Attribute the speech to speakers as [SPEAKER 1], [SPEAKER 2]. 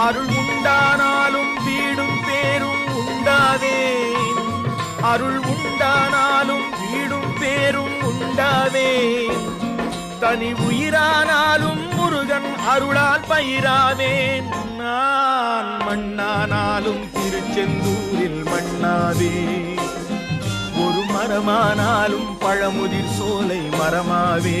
[SPEAKER 1] அருள் உண்டானாலும் வீடும் பேரும் உண்டாவேன். அருள் உண்டானாலும் வீடும் பேரும் உண்டாவேன். தனி உயிரானாலும் முருகன் அருளால் பயிராவேன். நான் மண்ணானாலும் திருச்செந்தூரில் மண்ணாவேன் ஒரு மரமானாலும் பழமுதிர் சோலை மரமாவே.